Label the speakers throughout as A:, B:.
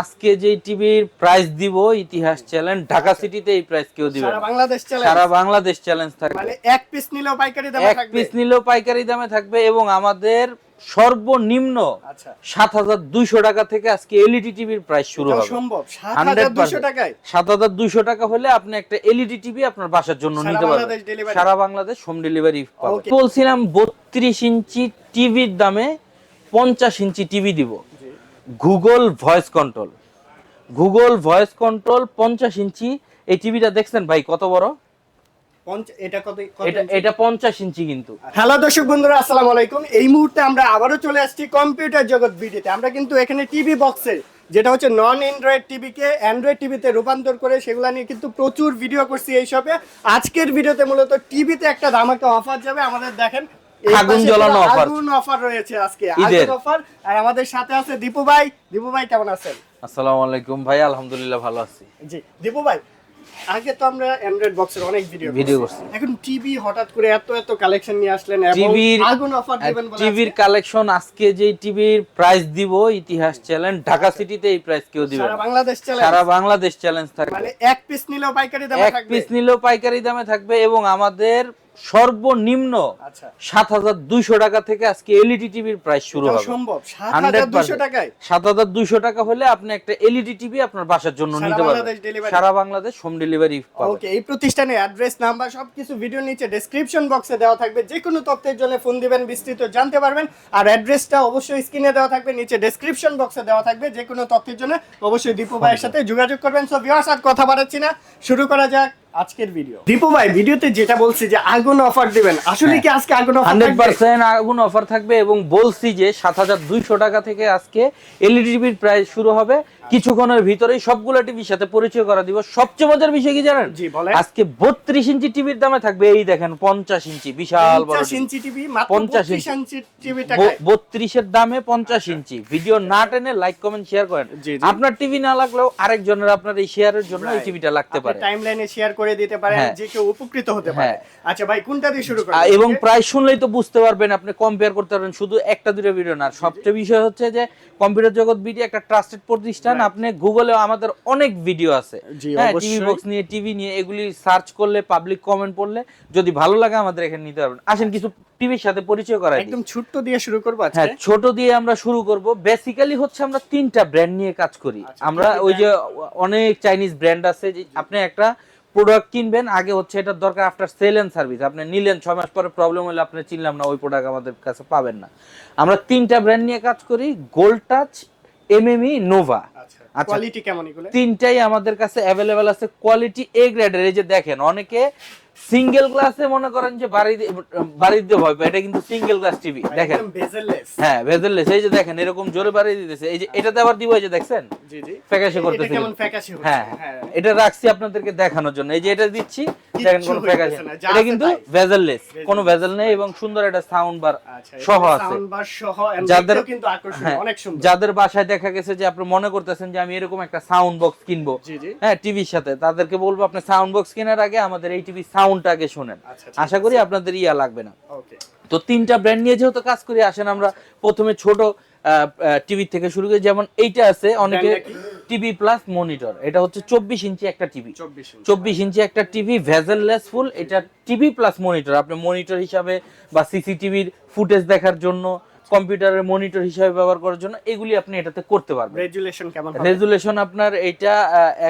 A: আজকে যে টিভির প্রাইস দিব ইতিহাস চ্যালেঞ্জ ঢাকা সিটিতে এই প্রাইস কেউ দিবে
B: সারা বাংলাদেশ চলে
A: সারা বাংলাদেশ চ্যালেঞ্জ থাকবে।
B: মানে এক পিস নিলেও পাইকারি দামে
A: এক পিস নিলেও পাইকারি দামে থাকবে এবং আমাদের সর্বনিম্ন
B: আচ্ছা।
A: সাত হাজার দুইশো টাকা থেকে আজকে এলইডি টিভির প্রাইস শুরু হবে।
B: সম্ভব।
A: সাত হাজার দুইশো টাকা হলে আপনি একটা এলইডি টিভি আপনার বাসার জন্য নিতে পারবেন। সারা বাংলাদেশ হোম ডেলিভারি বলছিলাম বত্রিশ ইঞ্চি টিভির দামে পঞ্চাশ ইঞ্চি টিভি দিব। Google voice control Google voice control পঞ্চাশ ইঞ্চি। এই টিভিটা দেখছেন ভাই কত বড়?
B: এটা কত কত
A: এটা পঞ্চাশ ইঞ্চি কিন্তু।
B: হ্যালো দর্শক বন্ধুরা আসসালামু আলাইকুম। এই মুহূর্তে আমরা আবারও চলে আসছি কম্পিউটার জগৎ ভিডিওতে। আমরা কিন্তু এখানে টিভি বক্সে যেটা হচ্ছে নন অ্যান্ড্রয়েড টিভিকে অ্যান্ড্রয়েড টিভিতে রূপান্তর করে সেগুলা নিয়ে কিন্তু প্রচুর ভিডিও করছি এই শপে আজকের ভিডিওতে মূলত টিভিতে একটা ধামাকা অফার যাবে। আমাদের দেখেন
A: আগুন জ্বালানো offer।
B: আগুন অফার রয়েছে আজকে। আগুন অফার আর আমাদের সাথে আছে দীপু ভাই। দীপু ভাই কেমন আছেন?
A: আসসালামু আলাইকুম ভাই আলহামদুলিল্লাহ ভালো আছি।
B: জি দীপু ভাই আগে তো আমরা অ্যান্ড্রয়েড বক্সের অনেক ভিডিও
A: Video করছি।
B: এখন টিভি হঠাৎ করে এত এত কালেকশন নিয়ে আসলেন এবং
A: টিভির
B: আগুন অফার দিবেন বলে
A: টিভির কালেকশন আজকে যে টিভির প্রাইস দিব ইতিহাস চ্যালেঞ্জ ঢাকা সিটিতে এই প্রাইস কেউ দিবে
B: সারা। বাংলাদেশ চলে
A: সারা বাংলাদেশ চ্যালেঞ্জ থাকবে।
B: মানে এক পিস নিলেও পাইকারি দামে
A: এক পিস নিলেও পাইকারি দামে থাকবে এবং আমাদের সর্বনিম্ন
B: আচ্ছা।
A: সাত হাজার দুইশো টাকা থেকে আজকে এলইডি টিভির প্রাইস শুরু হবে।
B: সম্ভব। সাত হাজার
A: দুইশো টাকা হলে আপনি একটা এলইডি টিভি আপনার বাসার জন্য নিতে পারবেন। সারা বাংলাদেশ হোম ডেলিভারি
B: ওকে এই অ্যাড্রেস নাম্বার সবকিছু ভিডিও নিচে ডেসক্রিপশন বক্সে দেওয়া থাকবে। যে কোনো তথ্যের জন্য ফোন দিবেন বিস্তৃত জানতে পারবেন। আর অ্যাড্রেসটা অবশ্যই স্ক্রিনে দেওয়া থাকবে নিচে ডেসক্রিপশন বক্সে দেওয়া থাকবে। যে কোনো তথ্যের জন্য অবশ্যই দীপু ভাইয়ের সাথে যোগাযোগ করবেন। সো ভিউয়ার্স আর কথা বাড়াচ্ছি না। শুরু করা যাক। আজকের ভিডিও দীপু ভাই ভিডিওতে যেটা বলছি যে আগুন অফার দিবেন আসলে কি আজকে আগুন অফার
A: হান্ড্রেড পার্সেন্ট আগুন অফার থাকবে এবং বলছি যে সাত হাজার দুইশো টাকা থেকে আজকে এলইডি টিভির প্রাইস শুরু হবে। কিছুক্ষণের ভিতরেই সবগুলো টিভির সাথে পরিচয় করা দিব। সবচেয়ে মজার বিষয় কি জানেন?
B: জি, বলেন।
A: আজকে বত্রিশ ইঞ্চি টিভির দামে থাকবে এই দেখেন পঞ্চাশ ইঞ্চি বিশাল বড়
B: পঞ্চাশ ইঞ্চি টিভি মাত্র
A: 50 ইঞ্চি।
B: টিভি টাকায়।
A: বত্রিশের দামে পঞ্চাশ ইঞ্চি। ভিডিও না টেনে লাইক কমেন্ট শেয়ার করেন। আপনার টিভি না লাগলেও আরেকজনের আপনার এই শেয়ারের জন্য এই. টিভিটা লাগতে পারে।
B: টাইম লাইনে শেয়ার করে দিতে পারেন
A: হ্যাঁ।
B: যে কেউ উপকৃত হতে পারে।
A: হ্যাঁ।
B: আচ্ছা ভাই কোনটা দিয়ে শুরু
A: আ,
B: করেন
A: এবং প্রায় শুনলেই তো বুঝতে পারবেন আপনি কম্পেয়ার করতে পারবেন শুধু একটা দুটো ভিডিও না। সবচেয়ে বিষয় হচ্ছে যে কম্পিউটার জগৎ বিডি একটা ট্রাস্টেড প্রতিষ্ঠান। আপনি গুগলে আমাদের অনেক ভিডিও আছে। হ্যাঁ টিভি বক্স নিয়ে টিভি নিয়ে এগুলি সার্চ করলে পাবলিক কমেন্ট পড়লে যদি ভালো লাগে আমাদের এখানে নিতে পারবেন। আসেন কিছু টিভির সাথে পরিচয় করাই
B: একদম ছোট্ট দিয়ে শুরু করব আজকে?
A: হ্যাঁ ছোট দিয়ে আমরা শুরু করব। বেসিক্যালি হচ্ছে আমরা তিনটা ব্র্যান্ড নিয়ে কাজ করি।
B: আচ্ছা,
A: আমরা ওই যে অনেক চাইনিজ ব্র্যান্ড আছে যে আপনি একটা প্রোডাক্ট কিনবেন, আগে হচ্ছে এটার দরকার আফটার সেল এন্ড সার্ভিস আপনি নিলেন, ছয় মাস পরে প্রবলেম হলে, আপনি চিনলাম না, ওই প্রোডাক্ট আমাদের কাছে পাবেন না। আমরা তিনটা ব্র্যান্ড নিয়ে কাজ করি গোল্ড টাচ এমএমই নোভা
B: আচ্ছা। কোয়ালিটি কেমন এগুলো?
A: তিনটাই আমাদের কাছে অ্যাভেলেবেল আছে কোয়ালিটি এ গ্রেডের এই যে দেখেন অনেকে সিঙ্গেল গ্লাসে মনে করেন যে বাড়ি দিয়ে- বাড়ি দিয়ে ভয় এটা কিন্তু সিঙ্গেল গ্লাস টিভি দেখেন? হ্যাঁ ভেজেললেস এই যে দেখেন এরকম জোরে বাড়িয়ে দিতেছে। এই যে এটাতে আবার দিব এই যে দেখছেন?
B: জি জি।
A: ফ্যাকাশে করতেছে
B: কেমন ফ্যাকাশে
A: হ্যাঁ
B: হ্যাঁ।
A: এটা রাখছি আপনাদেরকে দেখানোর জন্য। এই যে এটা দিচ্ছি দেখেন কোনো ফ্যাকাশে এটা কিন্তু। ভেজেললেস কোনো ভেজেল নেই এবং সুন্দর একটা সাউন্ড বার
B: আচ্ছা
A: সহ আছে।
B: সহ
A: যাদের
B: কিন্তু আকর্ষণীয়
A: হ্যাঁ
B: অনেক সুন্দর।
A: যাদের বাসায় দেখা গেছে যে আপনি মনে করতেছেন যে আমি এরকম একটা সাউন্ড বক্স কিনবো। হ্যাঁ টিভির সাথে। তাদেরকে বলব আপনি সাউন্ড বক্স কেনার আগে আমাদের এই টিভি সাউন্ডটা আগে শোনেন।
B: আচ্ছা
A: আশা করি আপনাদের ইয়া লাগবে না। তো তিনটা ব্র্যান্ড নিয়ে যেহেতু কাজ করি আসেন আমরা প্রথমে ছোট টিভি থেকে শুরু করি। যেমন এইটা আছে অনেকে টিভি প্লাস মনিটর এটা হচ্ছে চব্বিশ ইঞ্চি একটা টিভি। চব্বিশ ইঞ্চি। একটা টিভি ভেজেললেস ফুল এটা টিভি প্লাস মনিটর আপনি মনিটর হিসাবে বা সিসিটিভির ফুটেজ দেখার জন্য কম্পিউটারের মনিটর হিসাবে ব্যবহার করার জন্য এগুলি আপনি এটাতে করতে পারবেন।
B: রেজুলেশন কেমন
A: রেজুলেশন আপনার এটা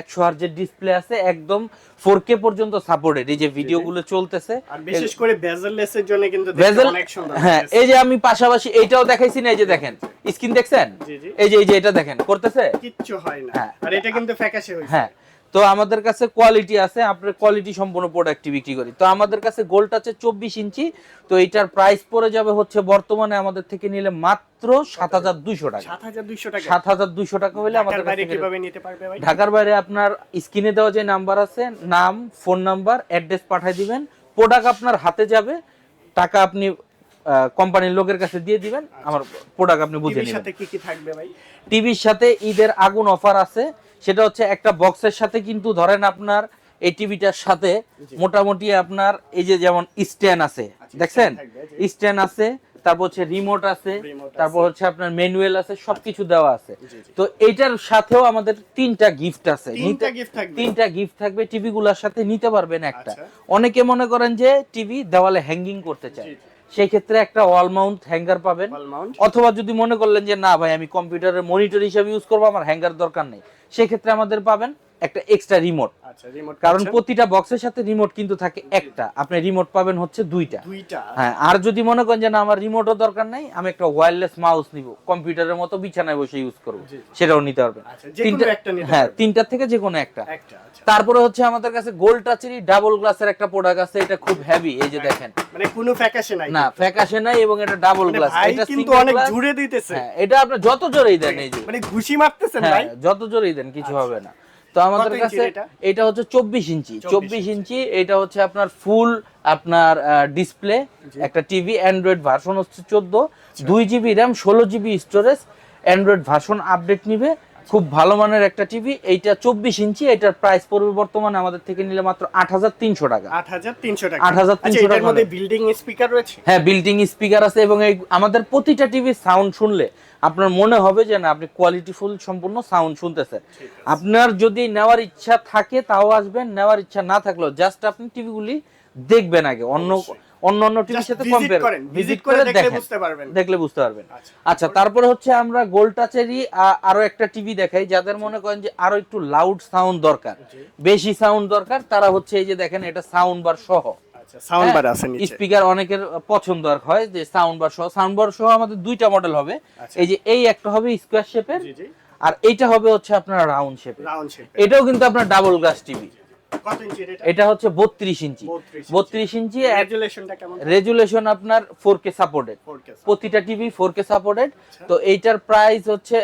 A: একশো হার্জের ডিসপ্লে আছে একদম ফোর কে পর্যন্ত সাপোর্টেড এই যে ভিডিওগুলো চলতেছে।
B: আর বিশেষ করে bezel-less এর জন্য কিন্তু অনেক সুন্দর
A: হ্যাঁ এই যে আমি পাশাপাশি এইটাও দেখাইছি না এই যে দেখেন স্ক্রিন দেখছেন?
B: জি জি।
A: এই যে এই যে এটা দেখেন করতেছে?
B: কিচ্ছু হয় না।
A: হ্যাঁ।
B: আর এটা কিন্তু ফ্যাকাশে হয়েছে।
A: হ্যাঁ তো আমাদের কাছে কোয়ালিটি আছে আপনার কোয়ালিটি সম্পূর্ণ প্রোডাক্ট বিক্রি করি। তো আমাদের কাছে গোল্ড আছে চব্বিশ ইঞ্চি তো এটার প্রাইস পড়ে যাবে হচ্ছে বর্তমানে আমাদের থেকে নিলে মাত্র সাত হাজার দুইশো টাকা।
B: 7200 টাকা।
A: সাত হাজার দুইশো টাকা হলে আমাদের কাছ
B: বাইরে কীভাবে নিতে পারবে ভাই?
A: ঢাকার বাইরে আপনার স্ক্রিনে দেওয়া যে নাম্বার আছে নাম ফোন নাম্বার অ্যাড্রেস পাঠিয়ে দিবেন। প্রোডাক্ট আপনার হাতে যাবে টাকা আপনি কোম্পানির লোকের কাছে দিয়ে দিবেন আমার প্রোডাক্ট আপনি বুঝে নেবেন।
B: সাথে কি কি থাকবে ভাই?
A: টিভির সাথে ঈদের আগুন অফার আছে সেটা হচ্ছে একটা বক্সের সাথে কিন্তু ধরেন আপনার এই টিভিটার সাথে মোটামুটি আপনার এই যে যেমন স্ট্যান্ড আছে
B: আচ্ছা,
A: দেখছেন। স্ট্যান্ড আছে তারপর হচ্ছে রিমোট আছে তারপর হচ্ছে আপনার ম্যানুয়াল আছে সবকিছু দেওয়া আছে। তো এটার সাথেও আমাদের তিনটা গিফট আছে।
B: তিনটা
A: গিফট থাকবে। টিভি গুলার সাথে নিতে পারবেন একটা।
B: আচ্ছা।
A: অনেকে মনে করেন যে টিভি দেওয়ালে হ্যাঙ্গিং করতে চায়। সেই ক্ষেত্রে একটা ওয়াল মাউন্ট হ্যাঙ্গার পাবেন। অথবা যদি মনে করলেন যে না ভাই আমি কম্পিউটারের মনিটর হিসেবে ইউজ করব আমার হ্যাঙ্গার দরকার নেই। সেই ক্ষেত্রে আমাদের পাবেন একটা এক্সট্রা রিমোট
B: আচ্ছা রিমোট
A: কারণ প্রতিটা বক্সের সাথে রিমোট কিন্তু থাকে একটা। আপনি রিমোট পাবেন হচ্ছে দুইটা।
B: দুইটা
A: হ্যাঁ আর যদি মনে করেন যে না আমার রিমোটও দরকার নাই আমি একটা ওয়্যারলেস মাউস নিব। কম্পিউটারের মতো বিছানায় বসে ইউজ করব। সেটাও নিতে পারবেন।
B: আচ্ছা,
A: তিনটা-
B: একটা নিতে
A: হ্যাঁ। তিনটা থেকে যে কোনো একটা।
B: একটা আচ্ছা।
A: তারপরে হচ্ছে আমাদের কাছে গোল্ড টাচেরই ডাবল গ্লাসের একটা প্রোডাক্ট আছে এটা খুব হেভি এই যে দেখেন।
B: মানে কোনো ফ্যাকাশে নাই।
A: না ফ্যাকাশে নাই এবং এটা ডাবল
B: মানে
A: গ্লাস এটা
B: কিন্তু অনেক জুড়ে দিতেছে।
A: হ্যাঁ এটা আপনি যত জোরেই দেন এই যে।
B: মানে ঘুষি মারতেছেন
A: হ্যাঁ
B: ভাই।
A: যত জোরেই দেন কিছু
B: আচ্ছা।
A: হবে না। তো আমাদের কাছে
B: এটা?
A: হচ্ছে চব্বিশ ইঞ্চি। চব্বিশ ইঞ্চি। এটা হচ্ছে আপনার ফুল আপনার ডিসপ্লে একটা টিভি অ্যান্ড্রয়েড ভার্সন হচ্ছে চোদ্দ।
B: আচ্ছা।
A: দুই জিবি র্যাম ষোলো GB storage Android version update নিবে। খুব ভালো মানের একটা টিভি এইটা চব্বিশ ইঞ্চি এটার প্রাইস পড়বে বর্তমানে আমাদের থেকে নিলে মাত্র আট হাজার তিনশো টাকা।
B: আট হাজার তিনশো টাকা।
A: 8,300
B: আচ্ছা, এটার
A: টাকা
B: মধ্যে বিল্ডিং স্পিকার রয়েছে?
A: হ্যাঁ বিল্ডিং স্পিকার আছে এবং এই আমাদের প্রতিটা টিভির সাউন্ড শুনলে আপনার মনে হবে যে না আপনি কোয়ালিটিফুল সম্পূর্ণ সাউন্ড শুনতেছেন। আপনার যদি নেওয়ার ইচ্ছা থাকে তাও আসবেন নেওয়ার ইচ্ছা না থাকলেও জাস্ট আপনি টিভিগুলি দেখবেন আগে। অন্য। অন্য অন্য টিভির সাথে কম্পেয়ার
B: করেন, visit করে দেখলে বুঝতে পারবেন।
A: দেখলে বুঝতে পারবেন।
B: আচ্ছা।
A: আচ্ছা তারপরে? হচ্ছে আমরা গোল্ড টাচেরই আরও একটা টিভি দেখাই যাদের মনে করেন যে আরও একটু লাউড সাউন্ড দরকার। বেশি সাউন্ড দরকার তারা হচ্ছে এই যে দেখেন এটা সাউন্ড বার সহ।
B: আচ্ছা সাউন্ড বার আছে নিচে।
A: স্পিকার অনেকের পছন্দ আর হয় যে সাউন্ড বার সহ। সাউন্ড বার সহ আমাদের দুইটা মডেল হবে।
B: আচ্ছা।
A: এই যে এই একটা হবে স্কোয়ার শেপের আর এইটা হবে হচ্ছে আপনার রাউন্ড শেপের
B: রাউন্ড শেপ
A: এটাও কিন্তু আপনার ডাবল গ্লাস টিভি
B: এটা
A: এটা হচ্ছে বত্রিশ ইঞ্চি।
B: 32 ইঞ্চি। রেজুলেশনটা কেমন
A: রেজুলেশন আপনার ফোর কে সাপোর্টেড প্রতিটা টিভি ফোর কে সাপোর্টেড
B: আচ্ছা।
A: তো এইটার প্রাইস হচ্ছে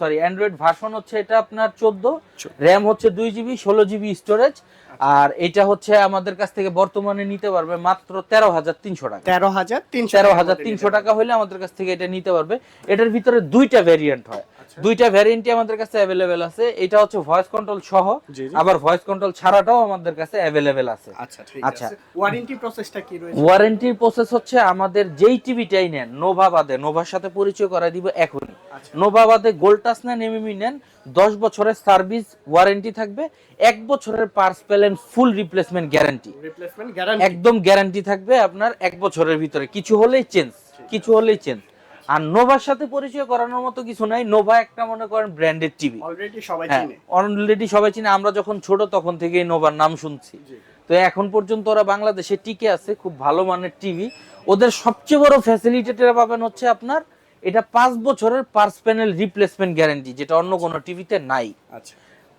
A: সরি অ্যান্ড্রয়েড ভার্সন হচ্ছে এটা আপনার চোদ্দ। র্যাম হচ্ছে দুই জিবি ষোলো জিবি স্টোরেজ আর এটা হচ্ছে আমাদের কাছ থেকে বর্তমানে নিতে পারবে মাত্র তেরো হাজার তিনশো টাকা।
B: তেরো হাজার তিনশো
A: তেরো হাজার তিনশো টাকা হলে আমাদের কাছ থেকে এটা নিতে পারবে। এটার ভিতরে দুইটা ভ্যারিয়েন্ট হয়। দুইটা ভ্যারিয়েন্টই আমাদের কাছে অ্যাভেলেবেল আছে। এটা হচ্ছে ভয়েস কন্ট্রোল সহ। আবার ভয়েস কন্ট্রোল ছাড়াটাও আমাদের কাছে অ্যাভেলেবেল আছে।
B: আচ্ছা ঠিক
A: আচ্ছা।
B: আছে ওয়ারেন্টি প্রসেসটা কি রয়েছে?
A: ওয়ারেন্টির প্রসেস হচ্ছে আমাদের যেই টিভিটাই নেন নোভা বাদে নোভার সাথে পরিচয় করাই দিব এখনই।
B: আচ্ছা।
A: নোভা বাদে গোল্ড টাচ নেন এমএমই নেন দশ বছরের সার্ভিস ওয়ারেন্টি থাকবে। এক বছরের পার্স পেলেন full replacement guarantee
B: replacement guarantee
A: একদম গ্যারান্টি থাকবে আপনার এক বছরের ভিতরে। কিছু হলেই চেঞ্জ কিছু হলেই চেঞ্জ আর নোভার সাথে পরিচয় করানোর মতো কিছু নাই। নোভা একটা মনে করেন ব্র্যান্ডেড টিভি
B: অলরেডি সবাই
A: হ্যাঁ
B: চিনে।
A: অলরেডি সবাই চিনে। আমরা যখন ছোট তখন থেকেই নোভার নাম শুনছি। তো এখন পর্যন্ত ওরা বাংলাদেশে টিকে আছে খুব ভালো মানের টিভি ওদের সবচেয়ে বড় ফ্যাসিলিটিটা পাবেন হচ্ছে আপনার এটা পাঁচ বছরের পার্স প্যানেল রিপ্লেসমেন্ট গ্যারান্টি যেটা অন্য কোনো টিভিতে নাই।
B: আচ্ছা।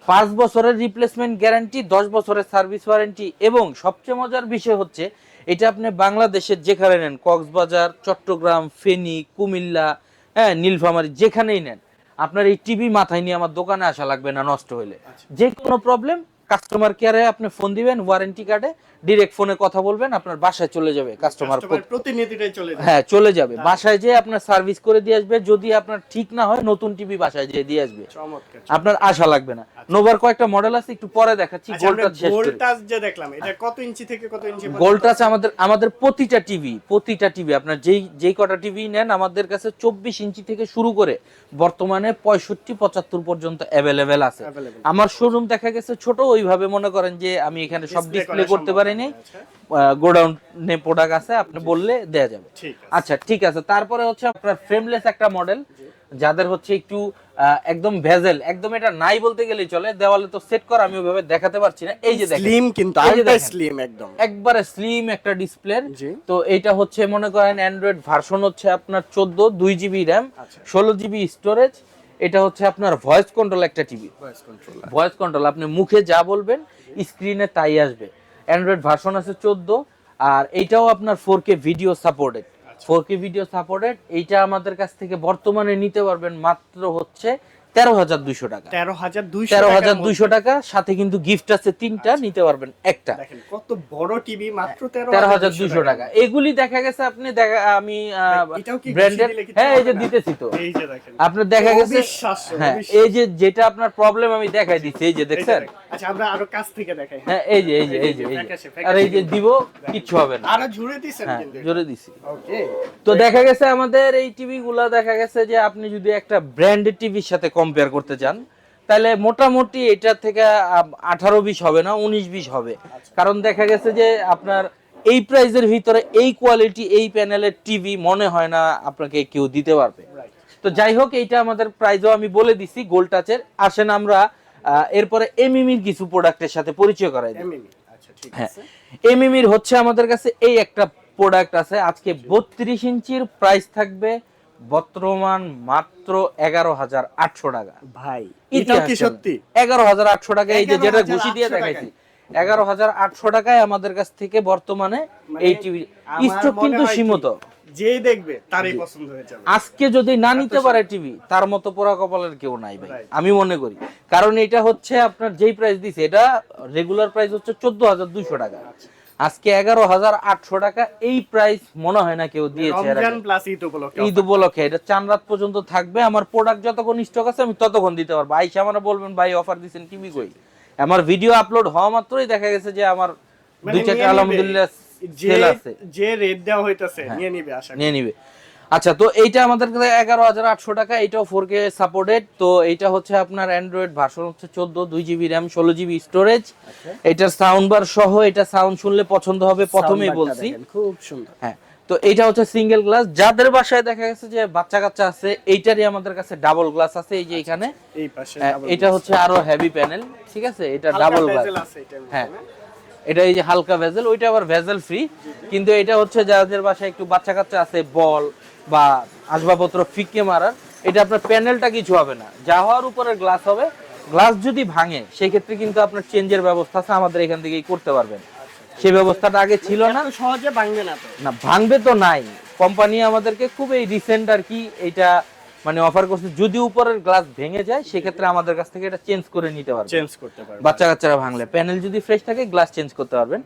A: পাঁচ বছরের রিপ্লেসমেন্ট গ্যারান্টি দশ বছরের সার্ভিস ওয়ারেন্টি এবং সবচেয়ে মজার বিষয় হচ্ছে এটা আপনি বাংলাদেশের যেখানে নেন কক্সবাজার চট্টগ্রাম ফেনী কুমিল্লা হ্যাঁ নীলফামারি যেখানেই নেন আপনার এই টিভি মাথায় নিয়ে আমার দোকানে আসা লাগবে না নষ্ট হইলে। যে কোনো প্রবলেম কাস্টমার কেয়ারে আপনি ফোন দিবেন ওয়ারেন্টি কার্ডে ডিরেক্ট ফোনে কথা বলবেন আপনার বাসায় চলে যাবে কাস্টমার
B: প্রতিনিধিটাই চলে যায়
A: হ্যাঁ চলে যাবে। বাসায় যেয়ে আপনার সার্ভিস করে দিয়ে আসবে যদি আপনার ঠিক না হয় নতুন টিভি বাসায় যেয়ে দিয়ে আসবে। আপনার আশা লাগবে না। নোভার কয়েকটা মডেল আছে একটু পরে দেখাচ্ছি
B: আচ্ছা
A: গোল্ড
B: আমরা
A: টাচ শেষ করি
B: টাচ যে দেখলাম এটা কত ইঞ্চি থেকে কত ইঞ্চি পর্যন্ত?
A: গোল্ড টাচ আমাদের আমাদের প্রতিটা টিভি প্রতিটা টিভি আপনার যেই যেই কটা টিভি নেন আমাদের কাছে চব্বিশ ইঞ্চি থেকে শুরু করে বর্তমানে পঁয়ষট্টি পঁচাত্তর পর্যন্ত অ্যাভেলেবেল আছে। আমার শোরুম দেখা গেছে ছোট ওইভাবে মনে করেন যে আমি এখানে সব ডিসপ্লে করতে পারিনি।
B: না।
A: গোডাউনে প্রোডাক্ট আছে আপনি বললে দেয়া যাবে। আচ্ছা ঠিক আছে। তারপরে হচ্ছে আপনার ফ্রেমলেস একটা মডেল যাদের হচ্ছে একটু একদম ভেজেল একদম এটা নাই বলতে গেলেই চলে। দেওয়ালে তো সেট করা আমি ওইভাবে দেখাতে পারছি না। এই যে দেখেন।
B: স্লিম কিন্তু স্লিম একদম।
A: একবারে স্লিম একটা ডিসপ্লে তো এটা হচ্ছে মনে করেন অ্যান্ড্রয়েড ভার্সন হচ্ছে আপনার চোদ্দ দুই জিবি র্যাম
B: আচ্ছা।
A: ষোলো জিবি স্টোরেজ এটা হচ্ছে আপনার ভয়েস কন্ট্রোল একটা TV
B: voice control
A: voice control আপনি মুখে যা বলবেন স্ক্রিনে তাই আসবে। অ্যান্ড্রয়েড ভার্সন আছে চোদ্দ আর এইটাও আপনার four K video supported four K video supported এইটা আমাদের কাছ থেকে বর্তমানে নিতে পারবেন মাত্র হচ্ছে তেরো হাজার দুইশো টাকা।
B: তেরো হাজার দুইশো
A: তেরো হাজার দুইশো টাকা সাথে কিন্তু গিফট আছে তিনটা নিতে পারবেন একটা।
B: কত বড় টিভি মাত্র তেরো
A: তেরো হাজার দুইশো টাকা। এগুলি দেখা গেছে আপনি দেখা আমি
B: কিছু
A: হ্যাঁ এই যে দিতেছি তো। আপনার দেখা গেছে হ্যাঁ এই যে যেটা আপনার প্রবলেম আমি দেখাই দিচ্ছি। এই যে দেখছেন?
B: আচ্ছা আমরা আরও কাছ থেকে দেখাই
A: হ্যাঁ। এই যে এই যে এই যে এই যে। আর এই যে দিব কিচ্ছু হবে না।
B: আরও জুড়ে দিছেন
A: হ্যাঁ দিছি।
B: ওকে।
A: তো দেখা গেছে আমাদের এই টিভি গুলা দেখা গেছে যে আপনি যদি একটা ব্র্যান্ডেড টিভির সাথে কম্পেয়ার করতে চান তাহলে মোটামুটি এটা থেকে আঠারো বিশ হবে না উনিশ বিশ হবে। কারণ দেখা গেছে যে আপনার এই প্রাইজের ভিতরে এই কোয়ালিটি এই প্যানেলের টিভি মনে হয় না আপনাকে কেউ দিতে পারবে। তো যাই হোক এইটা আমাদের প্রাইজও আমি বলে দিছি গোল টাচের আসেন আমরা এরপরে এমইমির কিছু প্রোডাক্টের সাথে পরিচয় করাই দিই
B: এমএমই আচ্ছা
A: হ্যাঁ। এমএমির হচ্ছে আমাদের কাছে এই একটা প্রোডাক্ট আছে আজকে বত্রিশ ইঞ্চির প্রাইস থাকবে বর্তমান মাত্র এগারো হাজার আটশো টাকা।
B: ভাই এটাও কি সত্যি?
A: এগারো হাজার আটশো টাকা এই যে যেটা ঘুষি দিয়ে দেখাইছি। এগারো হাজার আটশো টাকায় আমাদের কাছ থেকে বর্তমানে
B: মানে
A: এই টিভি স্টক কিন্তু সীমিত।
B: যে দেখবে তারই পছন্দ হয়ে যাবে।
A: আজকে যদি না নিতে পারে টিভি তার মতো পোড়া কপালের কেউ নাই ভাই। আমি মনে করি। কারণ এটা হচ্ছে আপনার যেই প্রাইস দিছে এটা রেগুলার প্রাইস হচ্ছে চোদ্দ হাজার দুইশো টাকা। আজকে এগারো হাজার আটশো টাকা এই প্রাইস মনে হয় না কেউ দিয়েছে
B: ঈদ উপলক্ষে
A: এটা চান রাত পর্যন্ত থাকবে আমার প্রোডাক্ট যতক্ষণ স্টক আছে আমি ততক্ষণ দিতে পারব। আইসে আমার বলবেন ভাই অফার দিচ্ছেন কিমি কই? আমার ভিডিও আপলোড হওয়া মাত্রই দেখা গেছে যে আমার
B: মানে
A: দুই চারটা আলহামদুলিল্লাহ
B: যে
A: সেল আছে।
B: যে রেট দেওয়া হইতাছে
A: হ্যাঁ।
B: নিয়ে নিবে আসা
A: নিয়ে নিবে। আচ্ছা তো এইটা আমাদের কাছে এগারো হাজার আটশো টাকা এটাও ফোর কে সাপোর্টেড তো এইটা হচ্ছে আপনার অ্যান্ড্রয়েড ভার্সন হচ্ছে চোদ্দ দুই জিবি র্যাম ষোলো জিবি স্টোরেজ
B: আচ্ছা।
A: এটার সাউন্ড বার সহ এটা সাউন্ড শুনলে পছন্দ হবে প্রথমেই বলছি।
B: খুব সুন্দর।
A: হ্যাঁ তো এইটা হচ্ছে সিঙ্গেল গ্লাস যাদের বাসায় দেখা গেছে যে বাচ্চা কাচ্চা আছে এইটারই আমাদের কাছে ডাবল গ্লাস আছে এই যে এখানে হ্যাঁ, এটা হচ্ছে আরও হেভি প্যানেল ঠিক আছে? এটা ডাবল গ্লাস হ্যাঁ। এটা এই যে হালকা ভেজেল ওইটা আবার ভেজেল ফ্রি কিন্তু এটা হচ্ছে যাদের বাসায় একটু বাচ্চা কাচ্চা আছে বল বা আসবাবপত্র ফিকে মারার এটা আপনার প্যানেলটা কিছু হবে না। যা হওয়ার উপরে গ্লাস হবে। গ্লাস যদি ভাঙে সেই ক্ষেত্রে কিন্তু আপনার চেঞ্জের ব্যবস্থা আছে আমাদের এখান থেকেই করতে পারবেন। সেই ব্যবস্থাটা আগে ছিল না।
B: সহজে ভাঙবে না তো।
A: না ভাঙবে তো নাই। কোম্পানি আমাদেরকে খুব এই রিসেন্ট আর কি এইটা মানে অফার করছে। যদি উপরের গ্লাস ভেঙে যায় সেক্ষেত্রে আমাদের কাছ থেকে এটা চেঞ্জ করে নিতে পারবে
B: চেঞ্জ করতে পারবে
A: বাচ্চা কাচ্চারা ভাঙলে। প্যানেল যদি ফ্রেশ থাকে গ্লাস চেঞ্জ করতে পারবেন।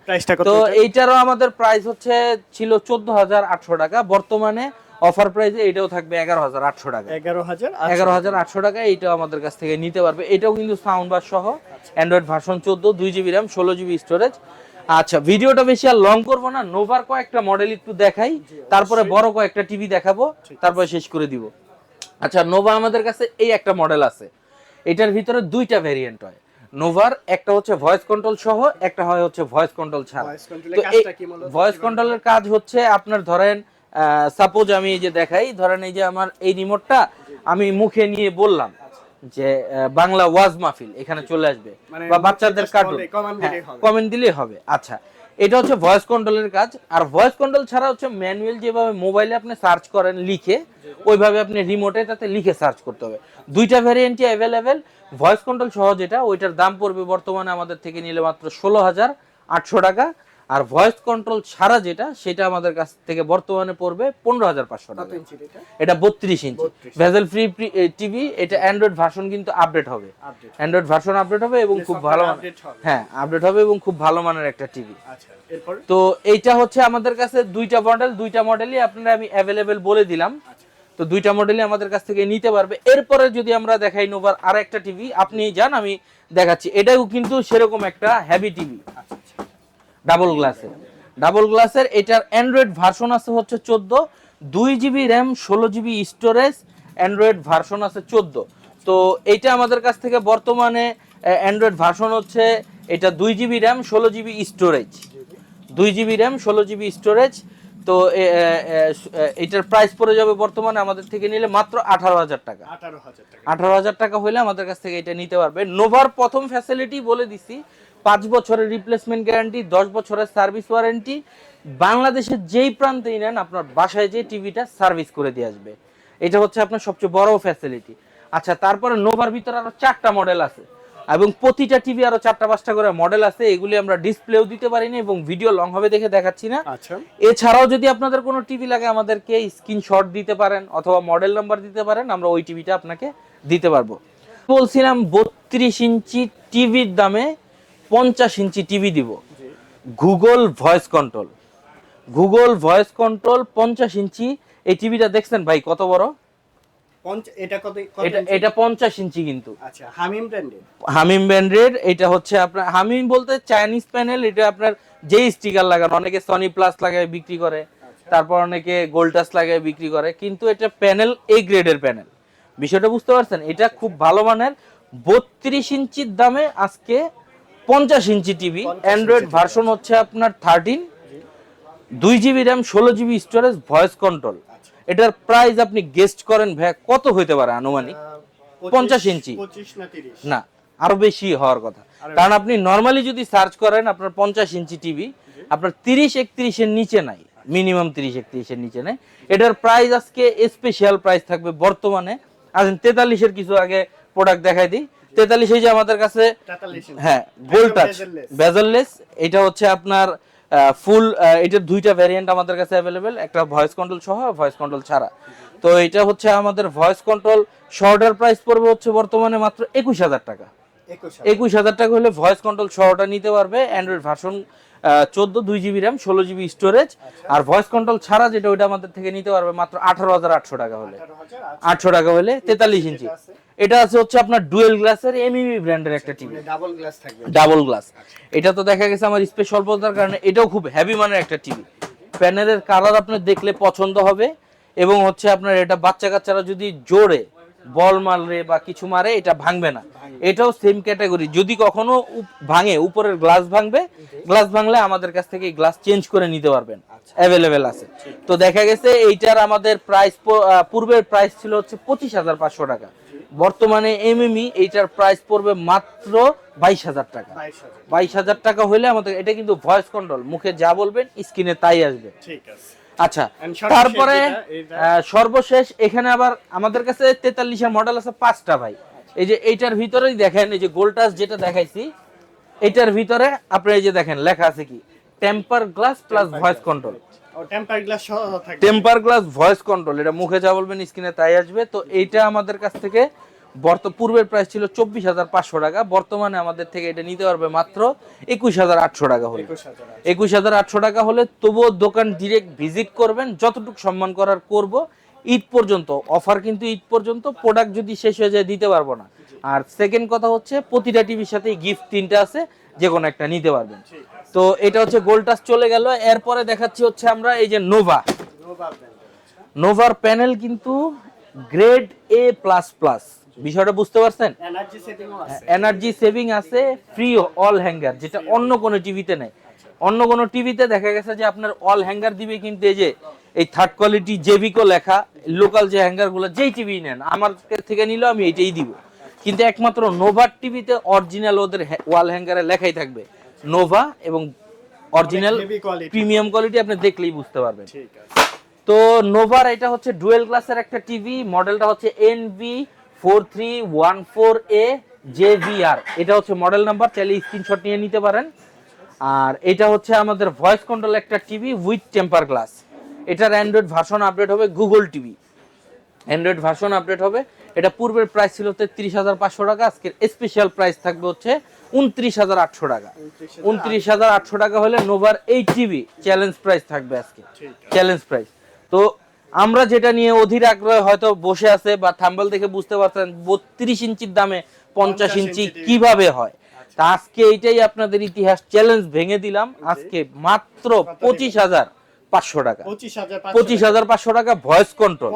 A: তো এইটারও আমাদের প্রাইস হচ্ছে ছিল চোদ্দ হাজার আটশো টাকা। বর্তমানে অফার প্রাইসে এটাও থাকবে এগারো হাজার আটশো টাকা।
B: এগারো হাজার
A: এগারো হাজার আটশো টাকা এইটাও আমাদের কাছ থেকে নিতে পারবে। এটাও কিন্তু সাউন্ড বার সহ অ্যান্ড্রয়েড ভার্সন চোদ্দ দুই জিবি র্যাম ষোলো জিবি স্টোরেজ আচ্ছা ভিডিওটা বেশি আর লং করব না। নোভার কয়েকটা মডেল একটু দেখাই। তারপরে বড় কয়েকটা টিভি দেখাবো। তারপরে শেষ করে দিব। আচ্ছা নোভা আমাদের কাছে এই একটা মডেল আছে। এটার ভিতরে দুইটা ভেরিয়েন্ট হয়। নোভার একটা হচ্ছে ভয়েস কন্ট্রোল সহ একটা হয় হচ্ছে ভয়েস কন্ট্রোল ছাড়া। তো? ভয়েস কন্ট্রোলের কাজ হচ্ছে আপনার ধরেন সাপোজ আমি এই যে দেখাই ধরেন এই যে আমার এই রিমোটটা আমি মুখে নিয়ে বললাম যে বাংলা ওয়াজ মাহফিল এখানে চলে আসবে।
B: মানে
A: বা বাচ্চাদের কার্টুন
B: হবে।
A: কমেন্ট দিলেই হবে। আচ্ছা এটা হচ্ছে ভয়েস কন্ট্রোলের কাজ। আর ভয়েস কন্ট্রোল ছাড়া হচ্ছে ম্যানুয়াল যেভাবে মোবাইলে আপনি সার্চ করেন লিখে ওইভাবে আপনি রিমোটে তাতে লিখে সার্চ করতে হবে। দুইটা ভ্যারিয়েন্টই অ্যাভেলেবেল ভয়েস কন্ট্রোল সহ যেটা ওইটার দাম পড়বে বর্তমানে আমাদের থেকে নিলে মাত্র ষোলো হাজার আটশো টাকা। আর ভয়েস কন্ট্রোল ছাড়া যেটা সেটা আমাদের কাছ থেকে বর্তমানে পড়বে পনেরো হাজার পাঁচশো টাকা।
B: এটা?
A: বত্রিশ ইঞ্চি।
B: 32
A: ভেজেল ফ্রি টিভি এটা অ্যান্ড্রয়েড ভার্সন কিন্তু আপডেট হবে। অ্যান্ড্রয়েড ভার্সন আপডেট হবে এবং
B: মানে
A: খুব ভালো। হ্যাঁ আপডেট হবে এবং খুব ভালো মানের একটা টিভি
B: আচ্ছা
A: তো এইটা হচ্ছে আমাদের কাছে দুইটা মডেল দুইটা মডেলই আপনারা আমি অ্যাভেলেবেল বলে দিলাম। তো দুইটা মডেলই আমাদের কাছ থেকে নিতে পারবে। এরপরে যদি আমরা দেখাই নোভার আর একটা টিভি আপনি যান আমি দেখাচ্ছি। এটাও কিন্তু সেরকম একটা হেভি টিভি
B: আচ্ছা আচ্ছা।
A: ডাবল গ্লাসের ডাবল গ্লাসের এটার অ্যান্ড্রয়েড ভার্সন আছে হচ্ছে চোদ্দ দুই জিবি র্যাম ষোলো জিবি স্টোরেজ অ্যান্ড্রয়েড ভার্সন আছে চোদ্দ। তো এইটা আমাদের কাছ থেকে বর্তমানে অ্যান্ড্রয়েড ভার্সন হচ্ছে এটা দুই জিবি র্যাম ষোলো জিবি স্টোরেজ দুই জিবি র্যাম ষোলো জিবি স্টোরেজ তো এটার প্রাইস পড়ে যাবে বর্তমানে আমাদের থেকে নিলে মাত্র আঠারো হাজার টাকা।
B: আঠারো হাজার টাকা।
A: হলে আমাদের কাছ থেকে এটা নিতে পারবে। নোভার প্রথম ফ্যাসিলিটি বলে দিছি পাঁচ বছরের রিপ্লেসমেন্ট গ্যারান্টি দশ বছরের সার্ভিস ওয়ারেন্টি বাংলাদেশের যেই প্রান্তেই নেন আপনার বাসায় যে টিভিটা সার্ভিস করে দিয়ে আসবে। এটা হচ্ছে আপনার সবচেয়ে বড় ফ্যাসিলিটি আচ্ছা তারপরে নোভার ভিতরে আরও চারটা মডেল আছে। এবং প্রতিটা টিভি আরও চারটা পাঁচটা করে মডেল আছে। এগুলি আমরা ডিসপ্লেও দিতে পারিনি এবং ভিডিও লং হবে দেখে দেখাচ্ছি না।
B: আচ্ছা।
A: এছাড়াও যদি আপনাদের কোনো টিভি লাগে আমাদেরকে স্ক্রিনশট দিতে পারেন অথবা মডেল নাম্বার দিতে পারেন আমরা ওই টিভিটা আপনাকে দিতে পারব। বলছিলাম বত্রিশ ইঞ্চি টিভির দামে পঞ্চাশ ইঞ্চি টিভি দিব। Google voice control. Google voice control পঞ্চাশ ইঞ্চি এই টিভিটা দেখছেন ভাই কত বড়?
B: এটা কত কত
A: এটা পঞ্চাশ ইঞ্চি কিন্তু।
B: আচ্ছা হামিম ব্র্যান্ডের?
A: এটা হচ্ছে আপনার হামিম বলতে চাইনিজ প্যানেল এটা আপনার যেই স্টিকার লাগানো অনেকে সনি প্লাস লাগায় বিক্রি করে। তারপর অনেকে গোল্ডাস লাগায় বিক্রি করে। কিন্তু এটা প্যানেল এই গ্রেডের প্যানেল। বিষয়টা বুঝতে পারছেন? এটা খুব ভালো মানের বত্রিশ ইঞ্চির দামে আজকে পঞ্চাশ ইঞ্চি টিভি
B: 50
A: অ্যান্ড্রয়েড ভার্সন হচ্ছে আপনার থার্টিন দুই জিবি র্যাম ষোলো জিবি স্টোরেজ ভয়েস কন্ট্রোল। এটার প্রাইস আপনি গেস্ট করেন ভাই কত হইতে পারে আনুমানিক? 50 ইঞ্চি।
B: না
A: আরও বেশি হওয়ার কথা। কারণ আপনি নর্মালি যদি সার্চ করেন আপনার পঞ্চাশ ইঞ্চি টিভি আপনার তিরিশ একত্রিশের নিচে নাই মিনিমাম তিরিশ একত্রিশের নিচে নেই। এটার প্রাইস আজকে স্পেশাল প্রাইস থাকবে বর্তমানে। আসেন তেতাল্লিশের কিছু আগে প্রোডাক্ট দেখাই দিই। তেতাল্লিশ এই যে আমাদের কাছে। হ্যাঁ গোল টাচ। বেজাললেস এটা হচ্ছে আপনার ফুল এটার দুইটা ভ্যারিয়েন্ট আমাদের কাছে অ্যাভেলেবেল একটা ভয়েস কন্ট্রোল সহ ভয়েস কন্ট্রোল ছাড়া তো এটা হচ্ছে আমাদের ভয়েস কন্ট্রোল শর্টার প্রাইস পড়বে হচ্ছে বর্তমানে মাত্র একুশ হাজার টাকা।
B: একুশ হাজার
A: টাকা হলে ভয়েস কন্ট্রোল সহটা নিতে পারবে অ্যান্ড্রয়েড ভার্সন চোদ্দ দুই জিবি র্যাম ষোলো জিবি স্টোরেজ আর ভয়েস কন্ট্রোল ছাড়া যেটা ওইটা আমাদের থেকে নিতে পারবে মাত্র আঠারো হাজার আটশো টাকা হলে।
B: আচ্ছা।
A: আটশো। টাকা হলে তেতাল্লিশ ইঞ্চি। এটা আছে হচ্ছে আপনার ডুয়েল গ্লাসের এমইবি ব্র্যান্ডের একটা টিভি
B: ডাবল গ্লাস থাকবে।
A: ডাবল গ্লাস এটা তো দেখা গেছে আমার স্পেস স্বল্পতার কারণে এটাও খুব হেভি মানের একটা টিভি প্যানেলের কালার আপনি দেখলে পছন্দ হবে এবং হচ্ছে আপনার এটা বাচ্চা কাচ্চারা যদি জোরে বল মারলে বা কিছু মারে এটা ভাঙবে না। এটাও সেম ক্যাটাগরি যদি কখনো ভাঙে উপরের গ্লাস ভাঙবে গ্লাস ভাঙলে আমাদের কাছ থেকে গ্লাস চেঞ্জ করে নিতে পারবেন। অ্যাভেলেবেল আছে। তো দেখা গেছে এইটার আমাদের প্রাইস পূর্বের প্রাইস ছিল হচ্ছে পঁচিশ হাজার পাঁচশো টাকা। বর্তমানে এমএমই এইটার প্রাইস পড়বে মাত্র বাইশ হাজার টাকা।
B: বাইশ হাজার।
A: বাইশ হাজার টাকা হলে আমাদের এটা কিন্তু ভয়েস কন্ট্রোল মুখে যা বলবেন স্ক্রিনে তাই আসবে।
B: ঠিক আছে।
A: আচ্ছা তারপরে সর্বশেষ এখানে আবার আমাদের কাছে তেতাল্লিশের মডেল আছে পাঁচটা ভাই। এই যে এইটার ভিতরেই দেখেন এই যে গোল্টাস যেটা দেখাইছি এটার ভিতরে আপনি এই যে দেখেন লেখা আছে কি? Temper glass plus voice control
B: temper glass
A: temper glass voice control এটা মুখে যা বলবেন স্ক্রিনে তাই আসবে। তো এইটা আমাদের কাছ থেকে বর্ত পূর্বের প্রাইস ছিল চব্বিশ হাজার পাঁচশো টাকা বর্তমানে আমাদের থেকে এটা নিতে পারবে মাত্র একুশ হাজার আটশো টাকা হলে।
B: একুশ হাজার
A: আটশো। টাকা হলে তবুও দোকান ডিরেক্ট ভিজিট করবেন যতটুকু সম্মান করার করব ঈদ পর্যন্ত অফার কিন্তু ঈদ পর্যন্ত প্রোডাক্ট যদি শেষ হয়ে যায় দিতে পারব না। আর সেকেন্ড কথা হচ্ছে প্রতিটা টিভির সাথে গিফট তিনটা আছে যে কোনো একটা নিতে পারবেন। তো এটা হচ্ছে গোল্ডটাস চলে গেল এরপরে দেখাচ্ছি হচ্ছে আমরা এই যে নোভা নোভার প্যানেল কিন্তু গ্রেড এ প্লাস প্লাস বিষয়টা বুঝতে পারছেন?
B: এনার্জি
A: সেভিং আছে। ফ্রি অল হ্যাঙ্গার যেটা অন্য কোনো টিভিতে নেই। অন্য কোনো টিভিতে দেখা গেছে যে আপনার অল হ্যাঙ্গার দিবে কিন্তু এই যে এই থার্ড কোয়ালিটি জেভিকো লেখা লোকাল যে হ্যাঙ্গারগুলো যেই টিভি নেন আমার থেকে নিলেও আমি এটাই দিব। কিন্তু একমাত্র নোভার টিভিতে অরিজিনাল ওদের ওয়াল হ্যাঙ্গারে লেখাই থাকবে। নোভা এবং অরিজিনাল প্রিমিয়াম কোয়ালিটি আপনি দেখলেই বুঝতে পারবেন। তো নোভার এটা হচ্ছে ডুয়েল ক্লাসের একটা টিভি মডেলটা হচ্ছে N V four three one four A J R এটা হচ্ছে মডেল নাম্বার চাইলে স্ক্রিনশট নিয়ে নিতে পারেন। আর এটা হচ্ছে আমাদের ভয়েস কন্ট্রোল একটা টিভি উইথ টেম্পার গ্লাস এটার অ্যান্ড্রয়েড ভার্সন আপডেট হবে Google TV Android version update হবে। এটা পূর্বের প্রাইস ছিল তেত্রিশ হাজার পাঁচশো টাকা আজকের স্পেশাল প্রাইস থাকবে হচ্ছে উনত্রিশ হাজার আটশো টাকা। উনত্রিশ হাজার আটশো। টাকা হলে নোভার এই টিভি চ্যালেঞ্জ প্রাইস থাকবে আজকে। চ্যালেঞ্জ প্রাইস তো আমরা যেটা নিয়ে অধীর আগ্রহে হয়তো বসে আছে বা থাম্বেল দেখে বুঝতে পারছেন বত্রিশ ইঞ্চির দামে পঞ্চাশ ইঞ্চি কীভাবে হয়। তা আজকে এইটাই আপনাদের ইতিহাস চ্যালেঞ্জ ভেঙে দিলাম। আজকে মাত্র পঁচিশ হাজার পাঁচশো টাকা।
B: পঁচিশ হাজার
A: পাঁচশো টাকা। ভয়েস কন্ট্রোল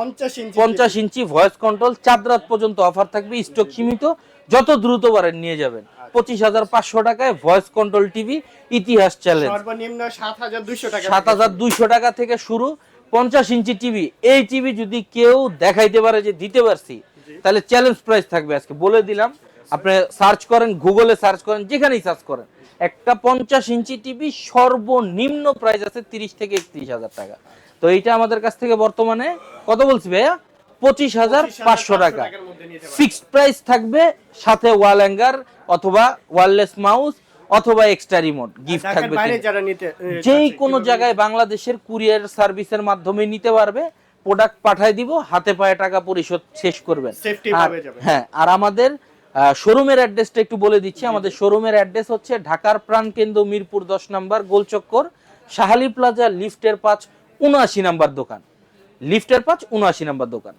B: পঞ্চাশ ইঞ্চি
A: ভয়েস কন্ট্রোল চার রাত পর্যন্ত অফার থাকবে স্টক সীমিত যত দ্রুত পারেন নিয়ে যাবেন। পঁচিশ হাজার পাঁচশো টাকায় ভয়েস কন্ট্রোল টিভি ইতিহাস চ্যালেঞ্জ
B: সর্বনিম্ন সাত হাজার দুইশো টাকা
A: সাত হাজার দুইশো টাকা থেকে শুরু। পঞ্চাশ ইঞ্চি টিভি এই টিভি যদি কেউ দেখাইতে পারে যে দিতে পারছি তাহলে চ্যালেঞ্জ প্রাইস থাকবে আজকে। বলে দিলাম আপনি সার্চ করেন গুগলে সার্চ করেন যেখানেই সার্চ করেন একটা পঞ্চাশ ইঞ্চি টিভি সর্বনিম্ন প্রাইস আছে তিরিশ থেকে একত্রিশ হাজার টাকা। তো এইটা আমাদের কাছ থেকে বর্তমানে কত বলছি ভাইয়া? পঁচিশ হাজার পাঁচশো টাকা। ফিক্সড প্রাইস থাকবে সাথে ওয়াল হ্যাঙ্গার অথবা ওয়্যারলেস মাউস অথবা এক্সট্রা রিমোট গিফট থাকবে যেই কোনো জায়গায় বাংলাদেশের কুরিয়ার সার্ভিসের মাধ্যমে নিতে পারবে প্রোডাক্ট পাঠায় দিব হাতে পায়ে টাকা পরিশোধ শেষ করবেন। হ্যাঁ আর আমাদের শোরুমের অ্যাড্রেসটা একটু বলে দিচ্ছি। আমাদের শোরুমের অ্যাড্রেস হচ্ছে ঢাকার প্রাণকেন্দ্র মিরপুর দশ নম্বর গোলচক্কর শাহালি প্লাজা লিফটের পাঁচ উনআশি নাম্বার দোকান। লিফটের পাঁচ উনআশি নাম্বার দোকান।